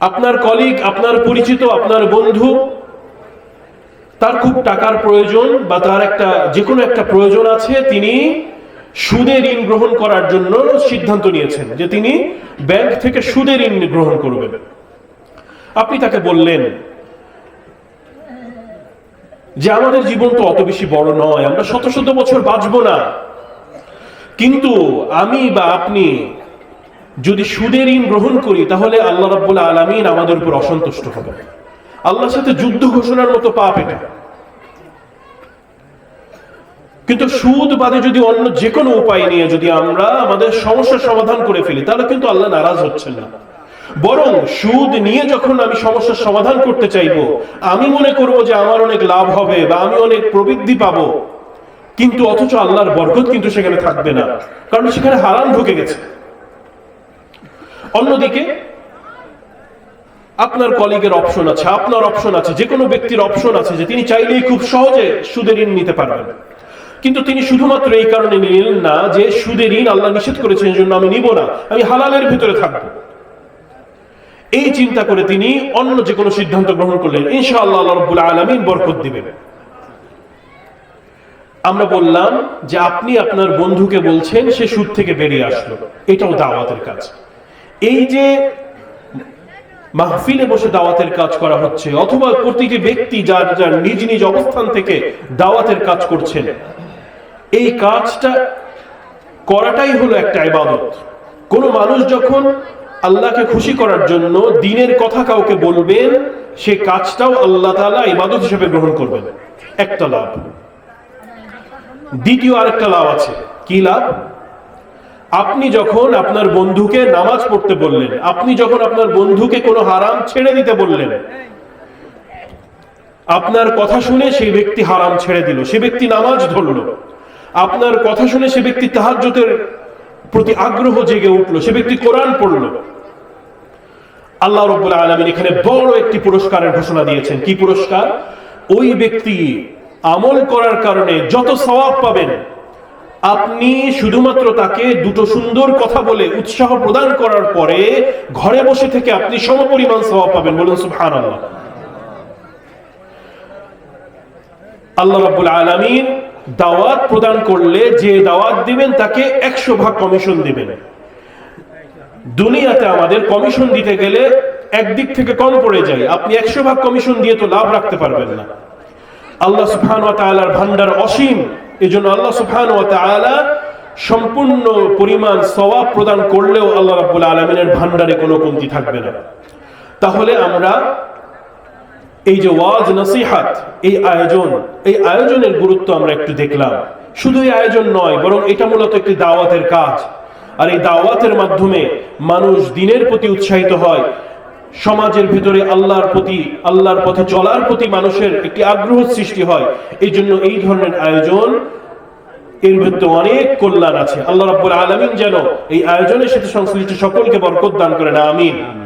আপনার কলিগ আপনার পরিচিত, আপনার বন্ধু, তার খুব টাকার প্রয়োজন বা তার একটা যে কোনো একটা প্রয়োজন আছে, তিনি সুদে ঋণ গ্রহণ করার জন্য সিদ্ধান্ত নিয়েছেন যে তিনি ব্যাংক থেকে সুদে ঋণ গ্রহণ করবেন। আপনি তাকে বললেন যে আমাদের জীবন তো অত বেশি বড় নয়, আমরা শত শত বছর বাঁচবো না। কিন্তু আমি বা আপনি যদি সুদের ঋণ গ্রহণ করি, তাহলে আল্লাহ রাব্বুল আলামিন আমাদের উপর অসন্তুষ্ট হবে। আল্লাহর সাথে যুদ্ধ ঘোষণার মতো পাপ এটা। কিন্তু সুদ বাদে যদি অন্য যে কোনো উপায় নিয়ে যদি আমরা আমাদের সমস্যার সমাধান করে ফেলি, তাহলে কিন্তু আল্লাহ নারাজ হচ্ছেন না। বরং সুদ নিয়ে যখন আমি সমস্যার সমাধান করতে চাইব, আমি মনে করব যে আমার অনেক লাভ হবে বা আমি অনেক প্রবৃদ্ধি পাবো। কিন্তু অথচ আল্লাহর বরকত কিন্তু সেখানে থাকবে না, কারণ সেখানে হারাম ঢুকে গেছে। অন্যদিকে, আপনার কলিগের অপশন আছে, আপনার অপশন আছে, যে কোনো ব্যক্তির অপশন আছে যে তিনি চাইলেই খুব সহজে সুদের ঋণ নিতে পারবেন। কিন্তু তিনি শুধুমাত্র এই কারণে নিলেন না যে সুদের ঋণ আল্লাহ নিষেধ করেছেন জন্য আমি নিব না, আমি হালালের ভিতরে থাকব। এই চিন্তা করে তিনি অন্য যে কোনো সিদ্ধান্ত গ্রহণ করলেন, ইনশাআল্লাহ আল্লাহ রব্বুল আলমিন বরকত দিবেন। আমরা বললাম যে আপনি আপনার বন্ধুকে বলছেন, সে সুদ থেকে বেরিয়ে আসলো। এটাও দাওয়াতের কাজ। এই যে মাহফিলে বসে দাওয়াতের কাজ করা হচ্ছে, অথবা প্রতিটি ব্যক্তি যার যার নিজ নিজ অবস্থান থেকে দাওয়াতের কাজ করছেন, এই কাজটা করাটাই হলো একটা ইবাদত। কোন মানুষ যখন আল্লাহকে খুশি করার জন্য দিনের কথা কাউকে বলবেন, সে কাজটাও আল্লাহ তালা ইবাদত হিসেবে গ্রহণ করবেন। একটা লাভ। দ্বিতীয় আরেকটা লাভ আছে। কি লাভ? আপনি যখন আপনার বন্ধুকে নামাজ পড়তে বললেন, আপনি যখন আপনার বন্ধুকে কোনো হারাম ছেড়ে দিতে বললেন, আপনার কথা শুনে সেই ব্যক্তি হারাম ছেড়ে দিল, সে ব্যক্তি নামাজ ধরল। আপনার কথা শুনে সে ব্যক্তি তাহাজ্জুদের প্রতি আগ্রহ জেগে উঠল, সে ব্যক্তি কোরআন পড়ল। আল্লাহ রব্বুল আলমিন এখানে বড় একটি পুরস্কারের ঘোষণা দিয়েছেন। কি পুরস্কার? ওই ব্যক্তি আমল করার কারণে যত সওয়াব পাবেন আপনি শুধুমাত্র তাকে দুটো সুন্দর কথা বলে উৎসাহ প্রদান করার পরে ঘরে বসে থেকে আপনি সমপরিমাণ সওয়াব পাবেন। বলুন, সুবহানাল্লাহ। আল্লাহ আল্লাহ রাব্বুল আলামিন দাওয়াত প্রদান করলে যে দাওয়াত দিবেন, তাকে একশো ভাগ কমিশন দিবেন। দুনিয়াতে আমাদের কমিশন দিতে গেলে একদিক থেকে কম পড়ে যায়। আপনি একশো ভাগ কমিশন দিয়ে তো লাভ রাখতে পারবেন না। আল্লাহ তাআলার ভান্ডার অসীম। এজন্য আল্লাহ সুবহান ওয়া তাআলা সম্পূর্ণ পরিমাণ সওয়াব প্রদান করলেও আল্লাহ রাব্বুল আলামিনের ভান্ডারে কোনো কমতি থাকবে না। তাহলে আমরা এই যে ওয়াজ নসিহাত, এই আয়োজন, এই আয়োজনের গুরুত্ব আমরা একটু দেখলাম। শুধু এই আয়োজন নয়, বরং এটা মূলত একটি দাওয়াতের কাজ। আর এই দাওয়াতের মাধ্যমে মানুষ দিনের প্রতি উৎসাহিত হয় সমাজের ভিতরে আল্লাহর প্রতি, আল্লাহর পথে চলার প্রতি মানুষের একটি আগ্রহ সৃষ্টি হয়। এই জন্য এই ধরনের আয়োজন, এর মধ্যে অনেক কল্যাণ আছে। আল্লাহ রাব্বুল আলামিন যেন এই আয়োজনের সাথে সংশ্লিষ্ট সকলকে বরকত দান করেন। আমিন।